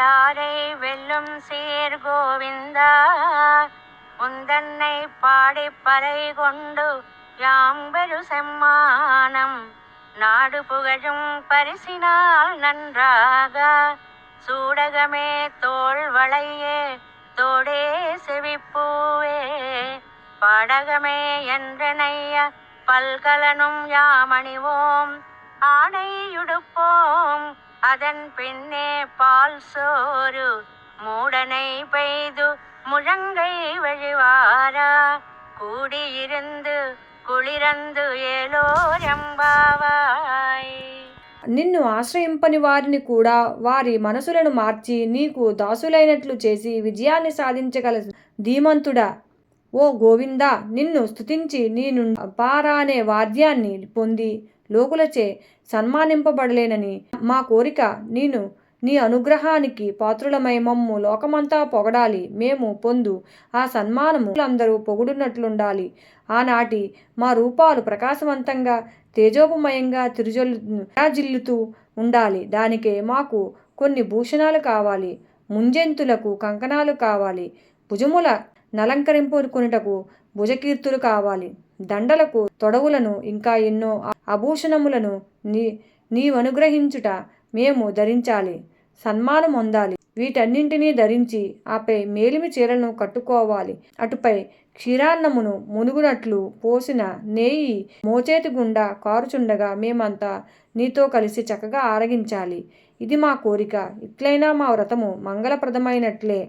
பாடாரை வெல்லும் சீர் கோவிந்தா. உந்தன்னை பாடி பறை கொண்டு யாம்பெரு செம்மானம். நாடு புகழும் பரிசினால் நன்றாக. சூடகமே தோல் வளையே தோடே செவிப்பூவே. பாடகமே என்றனைய பல்கலனும் யாமணிவோம் ஆணையுடுப்போம். அதன் பின்னே பா சோறு மூடனை பெய்து முழங்கை வழிவாரா கூடியிருந்து కుళిరందు ఏలోరెంబావాయ్ నిన్ను ఆశ్రయింపని వారిని కూడా వారి మనసులను మార్చి నీకు దాసులైనట్లు చేసి విజయాన్ని సాధించగల ధీమంతుడా ఓ గోవిందా నిన్ను స్తుతించి నీ నుండి అపార అనే వాద్యాన్ని పొంది లోకులచే సన్మానింపబడలేనని మా కోరిక నేను నీ అనుగ్రహానికి పాత్రులమై మమ్ము లోకమంతా పొగడాలి. మేము పొందు ఆ సన్మానము. అందరూ పొగుడున్నట్లుండాలి ఆనాటి మా రూపాలు ప్రకాశవంతంగా తేజోపమయంగా తిరుజల్లు జిల్లుతూ ఉండాలి. దానికే మాకు కొన్ని భూషణాలు కావాలి. ముంజెంతులకు కంకణాలు కావాలి. భుజముల నలంకరింపుకొనుటకు భుజకీర్తులు కావాలి. దండలకు తొడవులను ఇంకా ఎన్నో ఆభూషణములను నీ నీవనుగ్రహించుట మేము ధరించాలి. సన్మానం పొందాలి. వీటన్నింటినీ ధరించి ఆపై మేలిమి చీరలను కట్టుకోవాలి. అటుపై క్షీరాన్నమును మునుగునట్లు పోసిన నేయి మోచేతి గుండా కారుచుండగా మేమంతా నీతో కలిసి చక్కగా ఆరగించాలి. ఇది మా కోరిక. ఇట్లైనా మా వ్రతము మంగళప్రదమైనట్లే.